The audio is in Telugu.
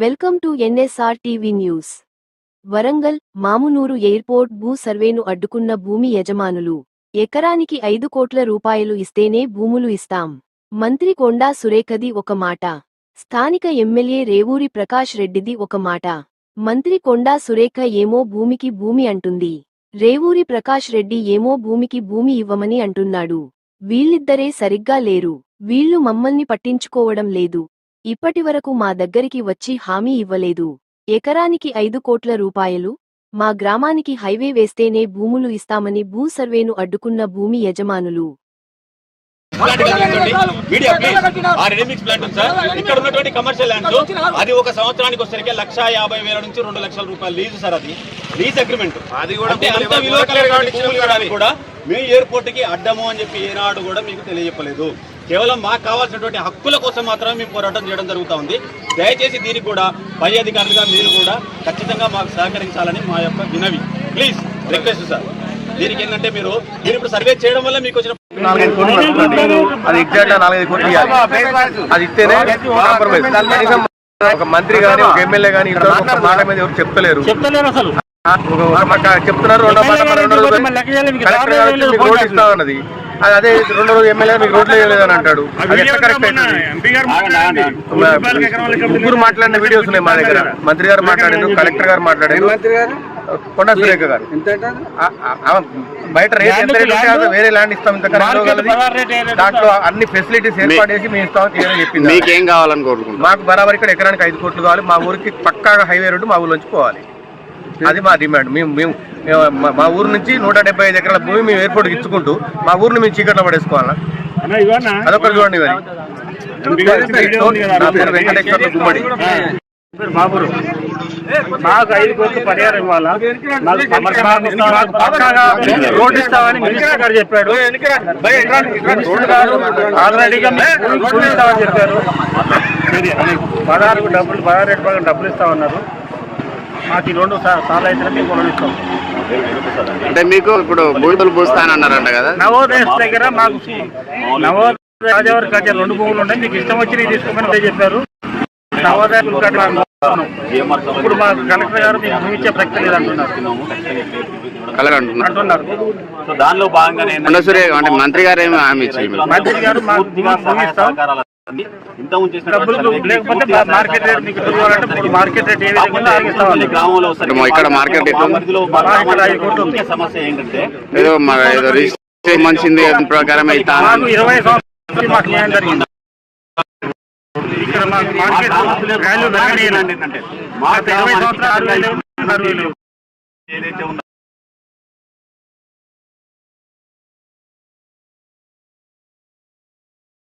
Welcome to NSR TV news. Warangal Mamunuru airport భూ సర్వేను అడ్డుకున్న భూమి యజమానులు. ఎకరానికి ఐదు కోట్ల రూపాయలు ఇస్తేనే భూములు ఇస్తాం. మంత్రి కొండా సురేఖది ఒక మాట. స్థానిక ఎమ్మెల్యే రేవూరి ప్రకాష్ రెడ్డిది ఒక మాట. మంత్రి కొండా సురేఖ ఏమో భూమికి భూమి అంటుంది. రేవూరి ప్రకాష్ రెడ్డి ఏమో భూమికి భూమి ఇవ్వమని అంటున్నాడు. వీళ్ళిద్దరే సరిగ్గా లేరు. వీళ్ళు మమ్మల్ని పట్టించుకోవడం లేదు. ఇప్పటివరకు మా దగ్గరికి వచ్చి హామీ ఇవ్వలేదు ఎకరానికి ఐదు కోట్ల రూపాయలు మా గ్రామానికి హైవే వేస్తేనే భూములు ఇస్తామని భూ సర్వేను అడ్డుకున్న భూమి యజమానులు ప్లాంట్ కనిపించండి. Media please. ఆ రెడీమిక్స్ ప్లాంట్ ఉంది సార్ ఇక్కడ ఉన్నటువంటి కమర్షియల్ ల్యాండ్స్ అది ఒక సంవత్సరానికి వచ్చరికి లక్ష యాభై వేల నుంచి రెండు లక్షల రూపాయలు లీజు సార్ అది లీజ్ అగ్రిమెంట్ అది కూడా కూడా మీ ఎయిర్పోర్ట్కి అడ్డము అని చెప్పి ఏనాడు కూడా మీకు తెలియజెప్పలేదు కేవలం మాకు కావాల్సినటువంటి హక్కుల కోసం మాత్రమే మేము పోరాటం చేయడం జరుగుతూ ఉంది. దయచేసి దీనికి కూడా పై అధికారులుగా మీరు కూడా ఖచ్చితంగా మాకు సహకరించాలని మా యొక్క వినవి. ప్లీజ్ రిక్వెస్ట్ సార్ దీనికి ఏంటంటే మీరు మీరు ఇప్పుడు సర్వే చేయడం వల్ల మీకు వచ్చిన నాలుగైదు కోట్లు పడుతుంది అది ఎగ్జాక్ట్గా నాలుగైదు కోట్లు ఇవ్వాలి. అది ఇస్తేనే కాంప్రమైజ్ కనీసం ఒక మంత్రి గాని ఒక ఎమ్మెల్యే గాని ఒక మాట మీద ఎవరు చెప్తలేరు. చెప్తలేరు అసలు. చెప్తున్నారు రెండో మాట రెండో కలెక్టర్ గారు మీకు ఇస్తా ఉన్నది. అది అదే రెండో రోజు ఎమ్మెల్యే మీకు రోడ్లు వేయలేదని అంటాడు. ముగ్గురు మాట్లాడిన వీడియోస్ ఉన్నాయి మా దగ్గర. మంత్రి గారు మాట్లాడారు కలెక్టర్ గారు మాట్లాడారు కొండ సురేఖ గారు. బయట రేట్ ఎంత రేట్ వేరే ల్యాండ్ ఇస్తాం ఇంత. దాంట్లో అన్ని ఫెసిలిటీస్ ఏర్పాటు చేసి మేము ఇస్తామని తీయని చెప్పింది మీకేం కావాలని కోరుకుంటున్నారు? మాకు బరాబర్ ఇక్కడ ఎకరానికి ఐదు కోట్లు కావాలి. మా ఊరికి పక్కాగా హైవే రోడ్డు మా ఊర్లోంచి పోవాలి. అది మా డిమాండ్. మేము మేము మా- ఊరు నుంచి నూట డెబ్బై ఐదు ఎకరాల భూమి మేము ఎయిర్పోర్ట్కి ఇచ్చుకుంటూ మా ఊరిని మేము చీకట్లో పడేసుకోవాలా? అదొకటి చూడండి మరి వెంకటేశ్వర్ల గుమ్మడి. బాబురు మాకు ఐదు కోట్లు పరిహారం ఇవ్వాలా? రోడ్డు ఇస్తామని మినిస్టర్ గారు చెప్పాడు. ఆల్రెడీగా మీకు రోడ్డు ఇస్తామని చెప్పారు. పదహారు డబ్బులు పదహారు ప్రకారం డబ్బులు ఇస్తామన్నారు మాకు ఈ రెండు సా- సార్లు అయితే మేము రుణం ఇస్తాం అంటే మీకు ఇప్పుడు బూతులు పూస్తానన్నారంట కదా? నవోదయ దగ్గర మాకు నవోదయ రాజవారి కట్టే రెండు భూములు ఉన్నాయి. మీకు ఇష్టం వచ్చి తీసుకోమని అదే చెప్పారు. నవోదయ ఇప్పుడు మా కలెక్టర్ గారు మీకు భూమి ఇచ్చే ప్రక్రియ లేదు అంటున్నారు కలర్ అంటున్నారు. సో దానిలో అంటే మంత్రి గారు ఏమి హామీ ఇచ్చారు? మంత్రి గారు మాకు పూర్తిగా భూమి ఇస్తాం. సహకారాలు అందించి ఇంత డబ్బులు లేకపోతే మా మార్కెట్ రేట్ మీకు తెలియాలంటే ఇప్పుడు మార్కెట్ రేట్ ఏ విధంగా ఉందో అలాగే ఇస్తామని. గ్రామంలో ఇక్కడ ఇక్కడ మార్కెట్ సమస్య ఏంటంటే ఏదో మంచింది ప్రకారం ఇరవై సంవత్సరాలు ఇక్కడ మార్కెట్ వాల్యూ ఇరవై సంవత్సరాలు ఏదైతే ఉందో